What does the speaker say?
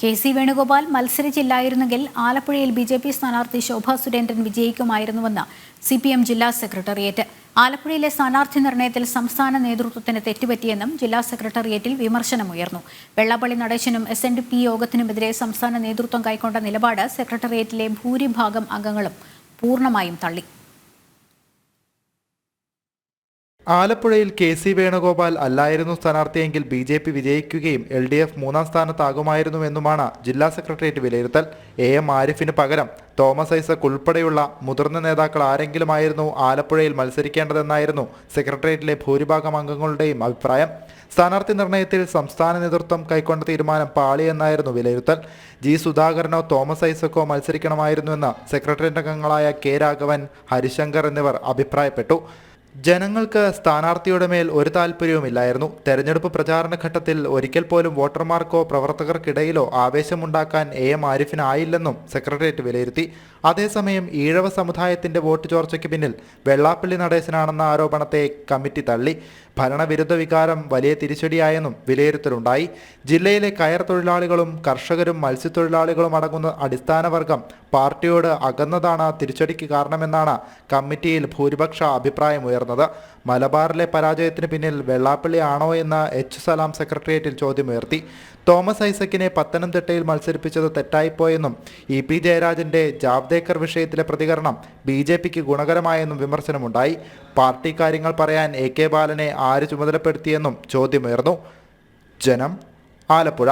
K C Venugopal മത്സരിച്ചില്ലായിരുന്നെങ്കിൽ ആലപ്പുഴയിൽ B J P സ്ഥാനാർത്ഥി ശോഭാ സുരേന്ദ്രൻ വിജയിക്കുമായിരുന്നുവെന്ന് സി പി എം ജില്ലാ സെക്രട്ടേറിയറ്റ്. ആലപ്പുഴയിലെ സ്ഥാനാർത്ഥി നിർണയത്തിൽ സംസ്ഥാന നേതൃത്വത്തിന് തെറ്റുപറ്റിയെന്നും ജില്ലാ സെക്രട്ടേറിയറ്റിൽ വിമർശനമുയർന്നു. വെള്ളാപ്പള്ളി നടേശനും എസ് എൻ ഡി പി യോഗത്തിനുമെതിരെ സംസ്ഥാന നേതൃത്വം കൈക്കൊണ്ട നിലപാട് സെക്രട്ടേറിയറ്റിലെ ഭൂരിഭാഗം അംഗങ്ങളും പൂർണമായും തള്ളി. ആലപ്പുഴയിൽ കെ സി വേണുഗോപാൽ അല്ലായിരുന്നു സ്ഥാനാർത്ഥിയെങ്കിൽ ബി ജെ പി വിജയിക്കുകയും എൽ ഡി എഫ് മൂന്നാം സ്ഥാനത്താകുമായിരുന്നുവെന്നുമാണ് ജില്ലാ സെക്രട്ടേറിയറ്റ് വിലയിരുത്തൽ. എ എം ആരിഫിന് പകരം തോമസ് ഐസക് ഉൾപ്പെടെയുള്ള മുതിർന്ന നേതാക്കൾ ആരെങ്കിലുമായിരുന്നു ആലപ്പുഴയിൽ മത്സരിക്കേണ്ടതെന്നായിരുന്നു സെക്രട്ടേറിയറ്റിലെ ഭൂരിഭാഗം അംഗങ്ങളുടെയും അഭിപ്രായം. സ്ഥാനാർത്ഥി നിർണയത്തിൽ സംസ്ഥാന നേതൃത്വം കൈക്കൊണ്ട തീരുമാനം പാളിയെന്നായിരുന്നു വിലയിരുത്തൽ. ജി സുധാകരനോ തോമസ് ഐസക്കോ മത്സരിക്കണമായിരുന്നുവെന്ന് സെക്രട്ടേറിയറ്റ് അംഗങ്ങളായ കെ രാഘവൻ ഹരിശങ്കർ എന്നിവർ അഭിപ്രായപ്പെട്ടു. ജനങ്ങൾക്ക് സ്ഥാനാർത്ഥിയുടെ മേൽ ഒരു താല്പര്യവുമില്ലായിരുന്നു. തെരഞ്ഞെടുപ്പ് പ്രചാരണ ഘട്ടത്തിൽ ഒരിക്കൽ പോലും വോട്ടർമാർക്കോ പ്രവർത്തകർക്കിടയിലോ ആവേശമുണ്ടാക്കാൻ എ. എം. ആരിഫിനായില്ലെന്നും സെക്രട്ടേറിയറ്റ് വിലയിരുത്തി. അതേസമയം ഈഴവ സമുദായത്തിന്റെ വോട്ട് ചോർച്ചയ്ക്ക് പിന്നിൽ വെള്ളാപ്പള്ളി നടേശനാണെന്ന ആരോപണത്തെ കമ്മിറ്റി തള്ളി. ഭരണവിരുദ്ധ വികാരം വലിയ തിരിച്ചടിയായെന്നും വിലയിരുത്തലുണ്ടായി. ജില്ലയിലെ കയർ തൊഴിലാളികളും കർഷകരും മത്സ്യത്തൊഴിലാളികളും അടങ്ങുന്ന അടിസ്ഥാന വർഗം പാർട്ടിയോട് അകന്നതാണ് തിരിച്ചടിക്ക് കാരണമെന്നാണ് കമ്മിറ്റിയിൽ ഭൂരിപക്ഷ അഭിപ്രായമുയർന്നത്. മലബാറിലെ പരാജയത്തിന് പിന്നിൽ വെള്ളാപ്പള്ളി ആണോ എന്ന് എച്ച് സലാം സെക്രട്ടേറിയറ്റിൽ ചോദ്യമുയർത്തി. തോമസ് ഐസക്കിനെ പത്തനംതിട്ടയിൽ മത്സരിപ്പിച്ചത് തെറ്റായിപ്പോയെന്നും ഇ പി ജയരാജന്റെ ജാവ്ദേക്കർ വിഷയത്തിലെ പ്രതികരണം ബി ജെ പിക്ക് ഗുണകരമായെന്നും വിമർശനമുണ്ടായി. പാർട്ടി കാര്യങ്ങൾ പറയാൻ എ കെ ബാലനെ ആര് ചുമതലപ്പെടുത്തിയെന്നും ചോദ്യമുയർന്നു. ജനം ആലപ്പുഴ.